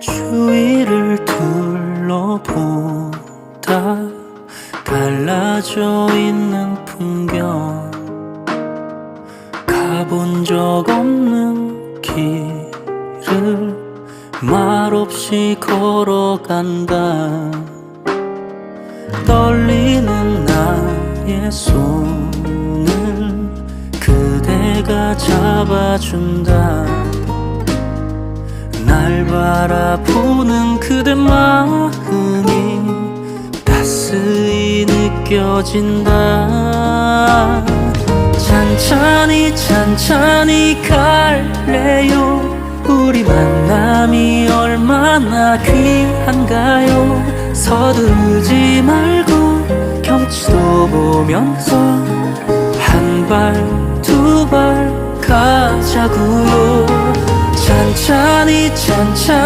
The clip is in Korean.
주위를 둘러보다. 갈라져 있는 풍경. 가본 적 없는 길을 말없이 걸어간다. 떨리는 나의 손을 그대가 잡아준다. 날 바라보는 그대 마음이 따스히 느껴진다. 찬찬히 찬찬히 갈래요? 우리 만남이 얼마나 귀한가요? 서두르지 말고 경치도 보면서 한 발 두 발 가자고요 찬찬히 찬찬히